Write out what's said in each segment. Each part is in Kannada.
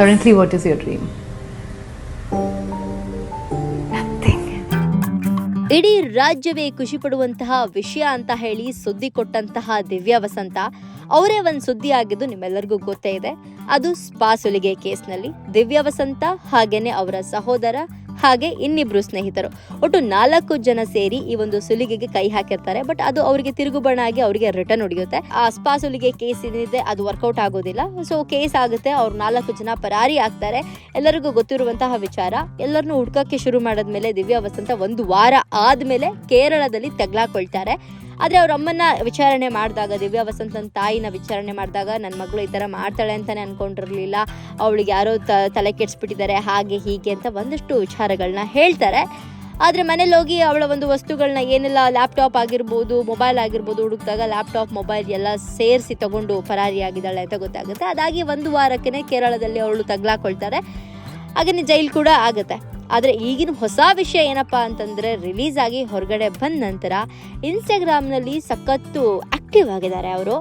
Currently, what is your dream? ಇಡೀ ರಾಜ್ಯವೇ ಖುಷಿ ಪಡುವಂತಹ ವಿಷಯ ಅಂತ ಹೇಳಿ ಸುದ್ದಿ ಕೊಟ್ಟಂತಹ ದಿವ್ಯಾ ವಸಂತ ಅವರೇ ಒಂದು ಸುದ್ದಿ ಆಗಿದ್ದು ನಿಮ್ಮೆಲ್ಲರಿಗೂ ಗೊತ್ತೇ ಇದೆ. ಅದು ಸ್ಪಾ ಸುಲಿಗೆ ಕೇಸ್ನಲ್ಲಿ. ದಿವ್ಯಾ ವಸಂತ ಹಾಗೇನೆ ಅವರ ಸಹೋದರ ಹಾಗೆ ಇನ್ನಿಬ್ರು ಸ್ನೇಹಿತರು. ಒಟ್ಟು ನಾಲ್ಕು ಜನ ಸೇರಿ ಈ ಒಂದು ಸುಲಿಗೆಗೆ ಕೈ ಹಾಕಿರ್ತಾರೆ. ಬಟ್ ಅದು ಅವರಿಗೆ ತಿರುಗುಬಣ ಆಗಿ ಅವರಿಗೆ ರಿಟರ್ನ್ ಹೊಡೆಯುತ್ತೆ. ಆ ಸ್ಪಾ ಸುಲಿಗೆ ಕೇಸ್ ಏನಿದೆ, ಅದು ವರ್ಕೌಟ್ ಆಗೋದಿಲ್ಲ. ಸೊ ಕೇಸ್ ಆಗುತ್ತೆ. ಅವ್ರು ನಾಲ್ಕು ಜನ ಪರಾರಿ ಆಗ್ತಾರೆ. ಎಲ್ಲರಿಗೂ ಗೊತ್ತಿರುವಂತಹ ವಿಚಾರ. ಎಲ್ಲರನ್ನೂ ಹುಡ್ಕಕ್ಕೆ ಶುರು ಮಾಡಿದ್ಮೇಲೆ ದಿವ್ಯಾ ವಸಂತ ಒಂದು ವಾರ ಆದ್ಮೇಲೆ ಕೇರಳದಲ್ಲಿ ತೆಗ್ಲಾಕೊಳ್ತಾರೆ. ಆದ್ರೆ ಅವ್ರ ಅಮ್ಮನ ವಿಚಾರಣೆ ಮಾಡಿದಾಗ, ದಿವ್ಯಾ ವಸಂತನ ತಾಯಿನ ವಿಚಾರಣೆ ಮಾಡಿದಾಗ ನನ್ನ ಮಗಳು ಈ ಥರ ಮಾಡ್ತಾಳೆ ಅಂತಾನೆ ಅನ್ಕೊಂಡಿರ್ಲಿಲ್ಲ. ಅವಳಿಗೆ ಯಾರೋ ತ, ತಲೆ ಕೆಡಿಸ್ಬಿಟ್ಟಿದ್ದಾರೆ, ಹಾಗೆ ಹೀಗೆ ಅಂತ ಒಂದಷ್ಟು ವಿಚಾರಗಳನ್ನ ಹೇಳ್ತಾರೆ. ಆದರೆ ಮನೇಲಿ ಹೋಗಿ ಅವಳ ಒಂದು ವಸ್ತುಗಳನ್ನ ಏನೆಲ್ಲ, ಲ್ಯಾಪ್ಟಾಪ್ ಆಗಿರ್ಬೋದು, ಮೊಬೈಲ್ ಆಗಿರ್ಬೋದು, ಹುಡುಕಿದಾಗ ಲ್ಯಾಪ್ಟಾಪ್, ಮೊಬೈಲ್ ಎಲ್ಲ ಸೇರಿಸಿ ತಗೊಂಡು ಪರಾರಿಯಾಗಿದ್ದಾಳೆ ಅಂತ ಗೊತ್ತಾಗುತ್ತೆ. ಅದಾಗಿ ಒಂದು ವಾರಕ್ಕೆ ಕೇರಳದಲ್ಲಿ ಅವಳು ತಗ್ಲಾಕೊಳ್ತಾರೆ. ಹಾಗೆಯೇ ಜೈಲ್ ಕೂಡ ಆಗುತ್ತೆ. ಆದರೆ ಈಗಿನ ಹೊಸ ವಿಷಯ ಏನಪ್ಪ ಅಂತಂದರೆ ರಿಲೀಸ್ ಆಗಿ ಹೊರಗಡೆ ಬಂದ ನಂತರ ಇನ್ಸ್ಟಾಗ್ರಾಮ್ನಲ್ಲಿ ಸಖತ್ತು ಆ್ಯಕ್ಟಿವ್ ಆಗಿದ್ದಾರೆ ಅವರು.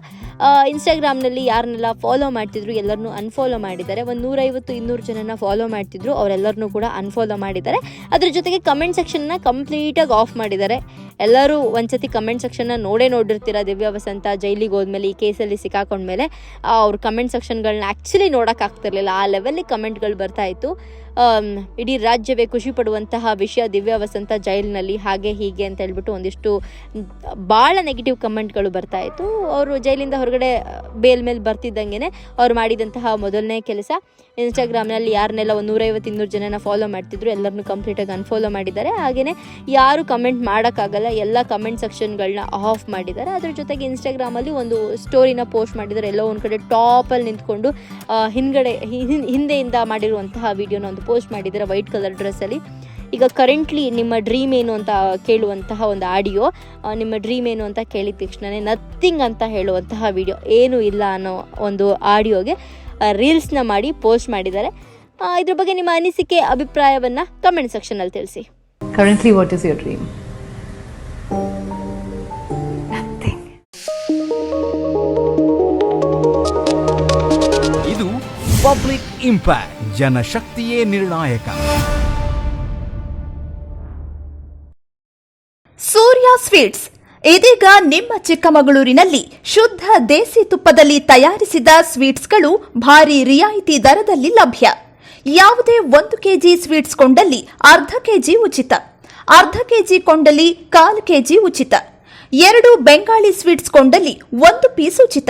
ಇನ್ಸ್ಟಾಗ್ರಾಮ್ನಲ್ಲಿ ಯಾರನ್ನೆಲ್ಲ ಫಾಲೋ ಮಾಡ್ತಿದ್ರು, ಎಲ್ಲರನ್ನೂ ಅನ್ಫಾಲೋ ಮಾಡಿದ್ದಾರೆ. ಒಂದು ನೂರೈವತ್ತು, ಇನ್ನೂರು ಜನನ ಫಾಲೋ ಮಾಡ್ತಿದ್ರು, ಅವರೆಲ್ಲರನ್ನೂ ಕೂಡ ಅನ್ಫಾಲೋ ಮಾಡಿದ್ದಾರೆ. ಅದ್ರ ಜೊತೆಗೆ ಕಮೆಂಟ್ ಸೆಕ್ಷನ್ನ ಕಂಪ್ಲೀಟಾಗಿ ಆಫ್ ಮಾಡಿದ್ದಾರೆ. ಎಲ್ಲರೂ ಒಂದ್ಸತಿ ಕಮೆಂಟ್ ಸೆಕ್ಷನ್ನ ನೋಡೇ ನೋಡಿರ್ತೀರ ದಿವ್ಯ ವಸಂತ? ಜೈಲಿಗೆ ಹೋದ್ಮೇಲೆ ಈ ಕೇಸಲ್ಲಿ ಸಿಕ್ಕಾಕೊಂಡ್ಮೇಲೆ ಅವ್ರ ಕಮೆಂಟ್ ಸೆಕ್ಷನ್ಗಳನ್ನ ಆ್ಯಕ್ಚುಲಿ ನೋಡೋಕ್ಕಾಗ್ತಿರ್ಲಿಲ್ಲ ಆ ಲೆವೆಲ್ಲಿ ಕಮೆಂಟ್ಗಳು ಬರ್ತಾ ಇತ್ತು. ಇಡೀ ರಾಜ್ಯವೇ ಖುಷಿ ಪಡುವಂತಹ ವಿಷಯ ದಿವ್ಯ ವಸಂತ ಜೈಲಿನಲ್ಲಿ ಹಾಗೆ ಹೀಗೆ ಅಂತ ಹೇಳ್ಬಿಟ್ಟು ಒಂದಿಷ್ಟು ಭಾಳ ನೆಗೆಟಿವ್ ಕಮೆಂಟ್ಗಳು ಬರ್ತಾ ಇತ್ತು. ಅವರು ಜೈಲಿಂದ ಹೊರಗಡೆ ಬೇಲ್ ಮೇಲೆ ಬರ್ತಿದ್ದಂಗೆ ಅವ್ರು ಮಾಡಿದಂತಹ ಮೊದಲನೇ ಕೆಲಸ. ಇನ್ಸ್ಟಾಗ್ರಾಮ್ನಲ್ಲಿ ಯಾರನ್ನೆಲ್ಲ ಒಂದು ನೂರೈವತ್ತು ಇನ್ನೂರು ಜನನ ಫಾಲೋ ಮಾಡ್ತಿದ್ರು, ಎಲ್ಲರನ್ನೂ ಕಂಪ್ಲೀಟಾಗಿ ಅನ್ಫಾಲೋ ಮಾಡಿದ್ದಾರೆ. ಹಾಗೆಯೇ ಯಾರು ಕಮೆಂಟ್ ಮಾಡೋಕ್ಕಾಗಲ್ಲ, ಎಲ್ಲ ಕಮೆಂಟ್ ಸೆಕ್ಷನ್ಗಳನ್ನ ಆಫ್ ಮಾಡಿದ್ದಾರೆ. ಅದ್ರ ಜೊತೆಗೆ ಇನ್ಸ್ಟಾಗ್ರಾಮಲ್ಲಿ ಒಂದು ಸ್ಟೋರಿನ ಪೋಸ್ಟ್ ಮಾಡಿದ್ದಾರೆ. ಎಲ್ಲೋ ಒಂದು ಕಡೆ ಟಾಪಲ್ಲಿ ನಿಂತ್ಕೊಂಡು ಹಿಂದ್ಗಡೆ ಹಿಂದೆಯಿಂದ ಮಾಡಿರುವಂತಹ ವಿಡಿಯೋನ ಪೋಸ್ಟ್ ಮಾಡಿದ್ದಾರೆ ವೈಟ್ ಕಲರ್ ಡ್ರೆಸ್ಸಲ್ಲಿ ಈಗ ಕರೆಂಟ್ಲಿ ನಿಮ್ಮ ಡ್ರೀಮ್ ಏನು ಅಂತ ಕೇಳುವಂತಹ ಒಂದು ಆಡಿಯೋ ನಿಮ್ಮ ಡ್ರೀಮ್ ಏನು ಅಂತ ಕೇಳಿದ ತಕ್ಷಣವೇ ನಥಿಂಗ್ ಅಂತ ಹೇಳುವಂತಹ ವಿಡಿಯೋ ಏನೂ ಇಲ್ಲ ಅನ್ನೋ ಒಂದು ಆಡಿಯೋಗೆ ರೀಲ್ಸ್ನ ಮಾಡಿ ಪೋಸ್ಟ್ ಮಾಡಿದ್ದಾರೆ. ಇದ್ರ ಬಗ್ಗೆ ನಿಮ್ಮ ಅನಿಸಿಕೆ, ಅಭಿಪ್ರಾಯವನ್ನು ಕಮೆಂಟ್ ಸೆಕ್ಷನಲ್ಲಿ ತಿಳಿಸಿ. Currently what is your dream? Public impact ಜನಶಕ್ತಿಯೇ ನಿರ್ಣಾಯಕ ಸೂರ್ಯ ಸ್ವೀಟ್ಸ್. ಇದೀಗ ನಿಮ್ಮ ಚಿಕ್ಕಮಗಳೂರಿನಲ್ಲಿ ಶುದ್ಧ ದೇಸಿ ತುಪ್ಪದಲ್ಲಿ ತಯಾರಿಸಿದ ಸ್ವೀಟ್ಸ್ಗಳು ಭಾರಿ ರಿಯಾಯಿತಿ ದರದಲ್ಲಿ ಲಭ್ಯ. ಯಾವುದೇ ಒಂದು ಕೆಜಿ ಸ್ವೀಟ್ಸ್ ಕೊಂಡಲ್ಲಿ ಅರ್ಧ ಕೆಜಿ ಉಚಿತ. ಅರ್ಧ ಕೆಜಿ ಕೊಂಡಲ್ಲಿ ಕಾಲು ಕೆಜಿ ಉಚಿತ. ಎರಡು ಬೆಂಗಾಳಿ ಸ್ವೀಟ್ಸ್ ಕೊಂಡಲ್ಲಿ ಒಂದು ಪೀಸ್ ಉಚಿತ.